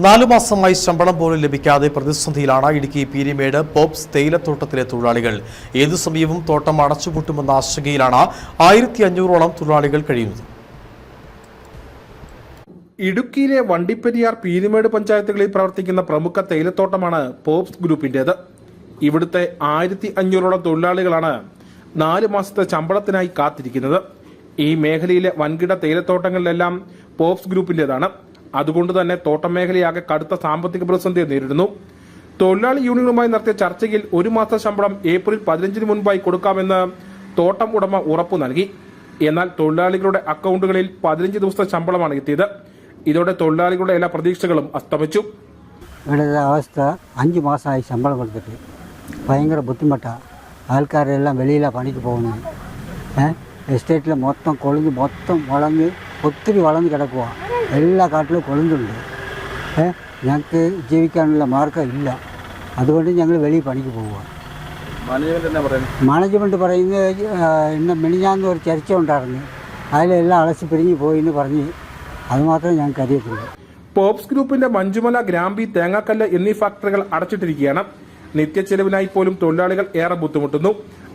നാലു മാസമായി ശമ്പളം പോലും ലഭിക്കാതെ പ്രതിസന്ധിയിലാണ് ഇടുക്കി പീരിമേട് പോപ്സ് തേയിലത്തോട്ടത്തിലെ തൊഴിലാളികൾ. ഏതു സമയവും തോട്ടം അടച്ചുപൂട്ടുമെന്ന ആശങ്കയിലാണ് ആയിരത്തി അഞ്ഞൂറോളം തൊഴിലാളികൾ കഴിയുന്നത്. ഇടുക്കിയിലെ വണ്ടിപ്പെരിയാർ പീരിമേട് പഞ്ചായത്തുകളിൽ പ്രവർത്തിക്കുന്ന പ്രമുഖ തേയിലത്തോട്ടമാണ് പോപ്സ് ഗ്രൂപ്പിന്റേത് ഇവിടുത്തെ ആയിരത്തി അഞ്ഞൂറോളം തൊഴിലാളികളാണ് നാല് മാസത്തെ ശമ്പളത്തിനായി കാത്തിരിക്കുന്നത്. ഈ മേഖലയിലെ വൻകിട തേയിലത്തോട്ടങ്ങളിലെല്ലാം പോപ്സ് ഗ്രൂപ്പിന്റേതാണ് അതുകൊണ്ട് തന്നെ തോട്ടം മേഖലയാകെ കടുത്ത സാമ്പത്തിക പ്രതിസന്ധിയെ നേരിടുന്നു. തൊഴിലാളി യൂണിയനുമായി നടത്തിയ ചർച്ചയിൽ ഒരു മാസ ശമ്പളം ഏപ്രിൽ പതിനഞ്ചിന് മുൻപായി കൊടുക്കാമെന്ന് തോട്ടം ഉടമ ഉറപ്പു നൽകി. എന്നാൽ തൊഴിലാളികളുടെ അക്കൗണ്ടുകളിൽ പതിനഞ്ച് ദിവസത്തെ ശമ്പളമാണ് എത്തിയത്. ഇതോടെ തൊഴിലാളികളുടെ എല്ലാ പ്രതീക്ഷകളും അസ്തമിച്ചു. അവസ്ഥ അഞ്ച് മാസമായി ശമ്പളം കൊടുത്തിട്ട് ഭയങ്കര ബുദ്ധിമുട്ടാണ് ആൾക്കാരെല്ലാം വെളിയിലാണ് പണിക്ക് പോകുന്നത്. എസ്റ്റേറ്റിൽ മൊത്തം കൊളിഞ്ഞ് മൊത്തം വളഞ്ഞ് ഒത്തിരി വളഞ്ഞ് കിടക്കുക എല്ലാ കാട്ടിലും കൊളുന്നുണ്ട് ഏ ഞങ്ങൾക്ക് ജീവിക്കാനുള്ള മാർഗം ഇല്ല. അതുകൊണ്ട് ഞങ്ങൾ വെളിയിൽ പണിക്ക് പോവുക. മാനേജ്മെന്റ് പറയുന്നത് ഇന്ന് മിനിഞ്ഞാന്ന് ഒരു ചർച്ച ഉണ്ടായിരുന്നു. അതിലെല്ലാം അളച്ച് പിരിഞ്ഞ് പോയി എന്ന് പറഞ്ഞ് അതുമാത്രമേ ഞങ്ങൾക്ക് അറിയത്തുള്ളൂ. പോപ്സ് ഗ്രൂപ്പിന്റെ മഞ്ജുമല ഗ്രാമ്പി തേങ്ങാക്കല്ല് എന്നീ ഫാക്ടറികൾ അടച്ചിട്ടിരിക്കുകയാണ്. നിത്യ ചെലവിനായി പോലും തൊഴിലാളികൾ ഏറെ ബുദ്ധിമുട്ടുന്നു.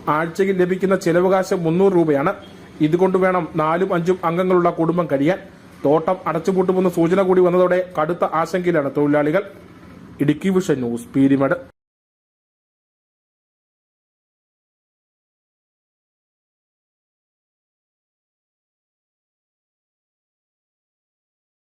ആഴ്ചയിൽ ലഭിക്കുന്ന ചെലവകാശം മുന്നൂറ് രൂപയാണ്. ഇതുകൊണ്ട് വേണം നാലും അഞ്ചും അംഗങ്ങളുള്ള കുടുംബം കഴിയാൻ. തോട്ടം അടച്ചുപൂട്ടുമെന്ന സൂചന കൂടി വന്നതോടെ കടുത്ത ആശങ്കയിലാണ് തൊഴിലാളികൾ. Idukki vision news Peermade.